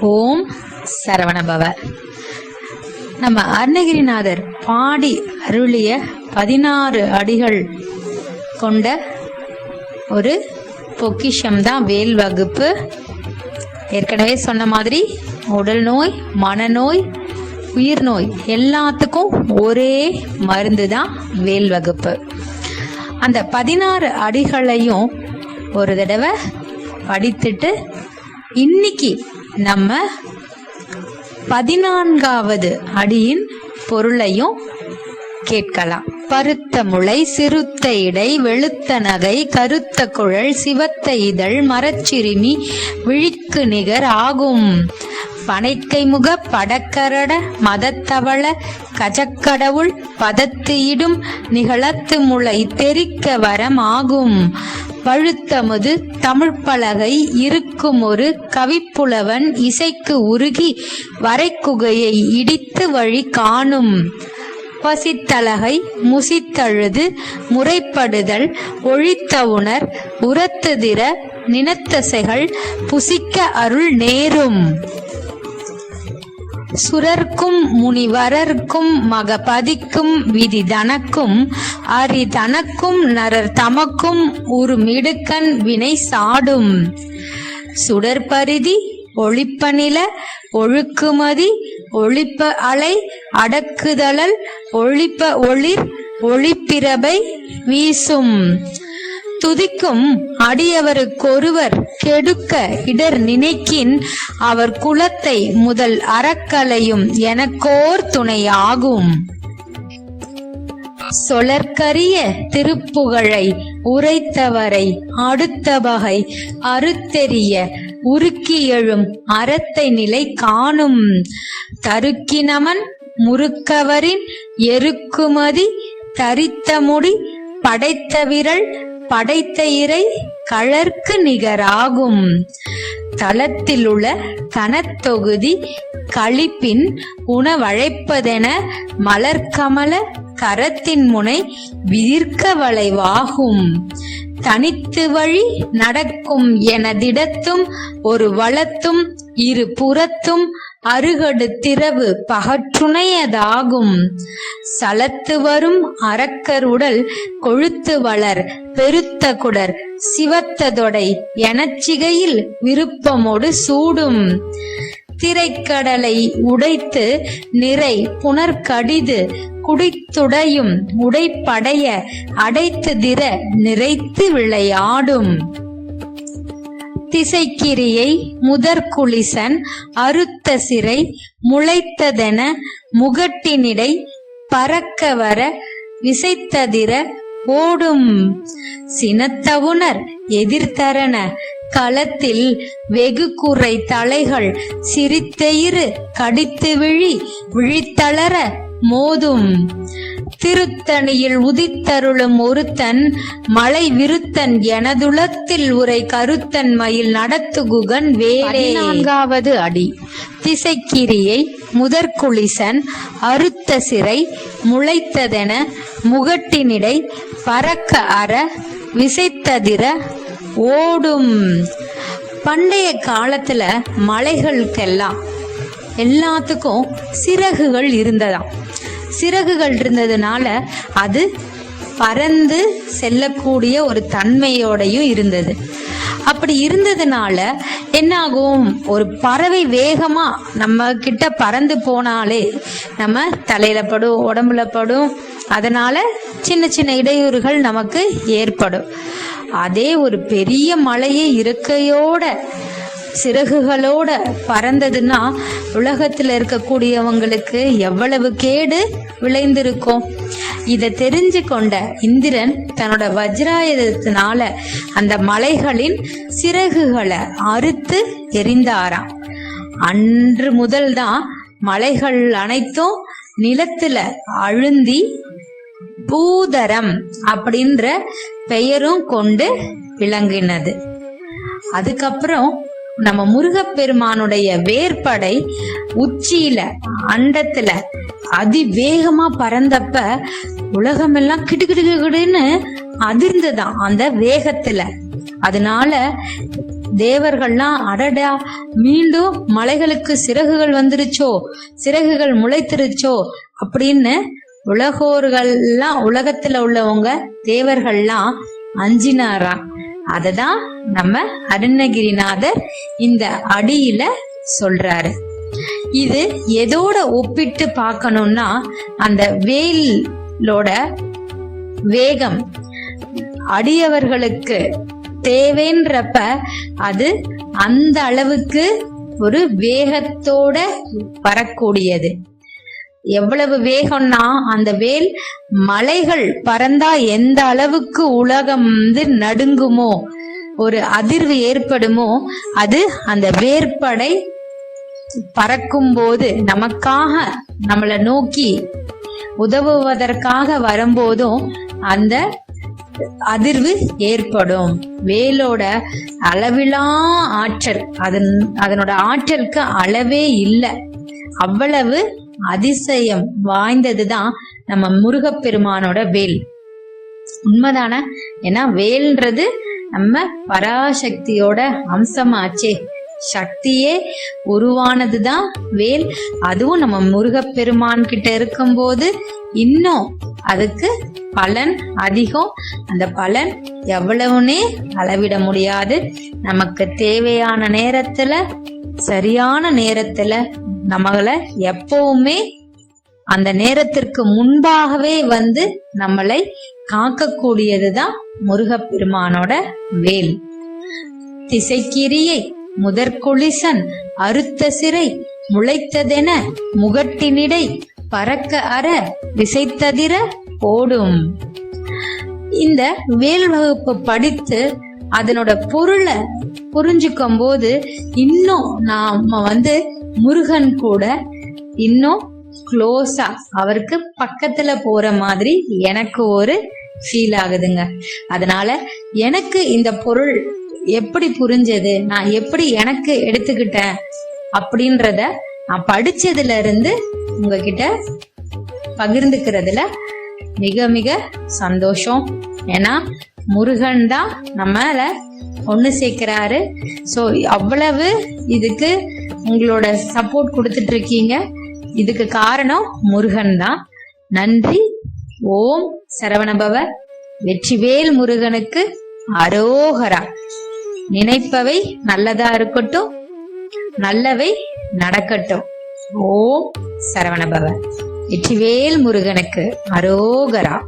ஓம் சரவணபவ. நம்ம அருணகிரிநாதர் பாடி அருளிய பதினாறு அடிகள் கொண்ட ஒரு பொக்கிஷம் தான் வேல் வகுப்பு. ஏற்கனவே சொன்ன மாதிரி உடல் நோய் மனநோய் உயிர் நோய் எல்லாத்துக்கும் ஒரே மருந்து தான் வேல் வகுப்பு. அந்த பதினாறு அடிகளையும் ஒரு தடவை படித்துட்டு இன்னைக்கு நம்ம பதினான்காவது அடியின் பொருளையும் கேட்கலாம். பருத்த முளை சிறுத்த இடை வெளுத்த நகை கருத்த குழல் சிவத்த இதழ் மரச்சிறுமி விழிக்கு நிகர் ஆகும். பனைக்கை முக படக்கரட மதத்தவள கஜக்கடவுள் பதத்து இடும் நிகழத்து முளை தெரிக்க வரம் ஆகும். பழுத்தமுது தமிழ்ப்பலகை இருக்கும் ஒரு கவிப்புலவன் இசைக்கு உருகி வரைக்குகையை இடித்து வழி காணும். பசித்தலகை முசித்தழுது முறைப்படுதல் ஒழித்த உணர் உரத்துதிர நினத்தசைகள் புசிக்க அருள் நேரும். சுரர்க்கும் முனிவரர்க்கும் மகபதிக்கும் விதி தனக்கும் அரி தனக்கும் நரர் தமக்கும் உருமிடுக்கன் வினை சாடும். சுடற்பரிதி ஒழிப்பநில ஒழுக்குமதி ஒளிப்ப அலை அடக்குதழல் ஒளிப்ப ஒளிர் ஒளிப்பிரபை வீசும். துதிக்கும் அடியவருக்கொருவர் கெடுக்க இடர் நினைக்கின் அவர் குலத்தை முதல் அறக்கலையும் எனக்கோர் துணையாகும். சொலற்கரிய திருப்புகழை உரைத்தவரை அடுத்த வகை அறுத்தெறிய உருக்கி எழும் அறத்தை நிலை காணும். தருக்கினமன் முறுக்கவரின் எருக்குமதி தரித்த முடி படைத்த விரல் படைத்த இறை களர்க்கு நிகராகும். தளத்திலுள்ள கனத்தொகுதி களிப்பின் உணவழைப்பதென மலர்கமல கரத்தின் முனை விதிர்க்க வளைவாகும். தனித்து வழி நடக்கும் எனதிடத்தும் ஒரு வளத்தும் இரு புறத்தும் அருகடு திரவு பகற்றுணையதாகும். சலத்து வரும் அரக்கருடல் கொழுத்து வளர் பெருத்த குடர் சிவத்ததொடை எனச்சிகையில் விருப்பமோடு சூடும். திரைக்கடலை உடைத்து நிறை புனர்கடிது குடித்துடையும் உடைப்படைய அடைத்து திர நிறைத்து விளையாடும். திசைக்கிரியை முதற்குளிசன் அறுத்த சிறை முளைத்ததென முகட்டினிடை பறக்க வர விசைத்ததிர ஓடும். சினத்தவுணர் எதிர்த்தரன களத்தில் வெகு குறை தலைகள் சிரித்தயிறு கடித்து விழி விழித்தளர மோதும். திருத்தணியில் உதித்தருளும் ஒருத்தன் மலை விருத்தன் எனதுளத்தில் உரை கருத்தன் மயில் நடத்துகுகன் வேலே. நான்காவது அடி. திசைக்கிரியை முதற்குளிசன் அறுத்த சிறை முளைத்ததென முகட்டினிடை பறக்க அற விசைத்ததிர ஓடும். பண்டைய காலத்துல மலைகளுக்கெல்லாம் எல்லாத்துக்கும் சிறகுகள் இருந்ததாம். சிறகுகள் இருந்ததுனால அது பறந்து செல்லக்கூடிய ஒரு தன்மையோடையும் இருந்தது. அப்படி இருந்ததுனால என்னாகும்? ஒரு பறவை வேகமா நம்ம கிட்ட பறந்து போனாலே நம்ம தலையில படும் உடம்புல படும். அதனால சின்ன சின்ன இடையூறுகள் நமக்கு ஏற்படும். அதே ஒரு பெரிய மலையை இருக்கையோட சிறகுகளோட பறந்ததுன்னா உலகத்துல இருக்கக்கூடியவங்களுக்கு எவ்வளவு கேடு விளைந்திருக்கும்? இதை தெரிஞ்சு கொண்ட இந்திரன் தன்னோட வஜ்ராயுதத்தினால அந்த மலைகளின் சிறகுகளை அறுத்து எரிந்தாராம் அன்று முதல்தான் மலைகள் அனைத்தும் நிலத்துல அழுந்தி பூதரம் அப்படின்ற பெயரும் கொண்டு விளங்கினது. அதுக்கப்புறம் நம்ம முருகப்பெருமானுடைய வேர்படை உச்சியில அண்டத்துல அதிவேகமா பறந்தப்ப உலகமெல்லாம் கிடுகிடுகிடுன்னு அதிர்ந்துதான் அந்த வேகத்துல. அதனால தேவர்கள்லாம் அடடா மீண்டும் மலைகளுக்கு சிறகுகள் வந்துருச்சோ சிறகுகள் முளைத்திருச்சோ அப்படின்னு உலகோர்கள்லாம் உலகத்துல உள்ளவங்க தேவர்கள்லாம் அஞ்சினாராம். அததான் நம்ம அருணகிரிநாதர் இந்த அடியில சொல்றாரு. இது எதோட ஒப்பிட்டு பார்க்கணும்னா அந்த வேலோட வேகம் அடியவர்களுக்கு தேவைன்றப்ப அது அந்த அளவுக்கு ஒரு வேகத்தோட வரக்கூடியது. எவ்வளவு வேகம்னா அந்த வேல் மலைகள் பறந்தா எந்த அளவுக்கு உலகம் வந்து நடுங்குமோ ஒரு அதிர்வு ஏற்படுமோ அது அந்த வேற்படை பறக்கும் போது நமக்காக நம்மளை நோக்கி உதவுவதற்காக வரும்போதும் அந்த அதிர்வு ஏற்படும். வேலோட அளவிலா ஆற்றல் அதன் அதனோட ஆற்றலுக்கு அளவே இல்லை. அவ்வளவு அதிசயம் வாய்ந்ததுதான் நம்ம முருகப்பெருமானோட வேல். உண்மைதான? ஏன்னா வேல்ன்றது நம்ம பராசக்தியோட அம்சமாச்சே. சக்தியே உருவானதுதான் வேல். அதுவும் நம்ம முருகப்பெருமான் கிட்ட இருக்கும்போது இன்னும் அதுக்கு பலன் அதிகம். அந்த பலன் எவ்வளவுனே அளவிட முடியாது. நமக்கு தேவையான நேரத்துல சரியான நேரத்துல நம்மளை எப்பவுமே அந்த நேரத்திற்கு முன்பாகவே வந்து நம்மளை காக்கக்கூடியதுதான் முருகப்பெருமானோட வேல். திசைக்கிரியை முதற்குளிசன் அறுத்த சிறை முளைத்ததென முகட்டினிடை பறக்க அற விசைத்ததிர ஓடும் இந்த வேல் வகுப்பு படித்து அதனோட பொருளை புரிஞ்சுக்கும் போது இன்னும் நாம வந்து முருகன் கூட இன்னும் க்ளோஸா அவருக்கு பக்கத்துல போற மாதிரி எனக்கு ஒரு ஃபீல் ஆகுதுங்க. அதனால எனக்கு இந்த பொருள் எப்படி புரிஞ்சது? நான் எப்படி எனக்கு எடுத்துக்கிட்டேன்? அப்படின்றத நான் படிச்சதுல இருந்து உங்ககிட்ட பகிர்ந்துக்கிறதுல மிக மிக சந்தோஷம். ஏன்னா முருகன் தான் நம்மள ஒன்று சேர்க்கிறாரு. ஸோ அவ்வளவு இதுக்கு உங்களோட சப்போர்ட் கொடுத்துட்டு இருக்கீங்க இதுக்கு காரணம் முருகன் தான். நன்றி. ஓம் சரவணபவ. வெற்றிவேல் முருகனுக்கு அரோகரா. நினைப்பவை நல்லதா இருக்கட்டும் நல்லவை நடக்கட்டும். ஓம் சரவணபவ. வெற்றிவேல் முருகனுக்கு அரோகரா.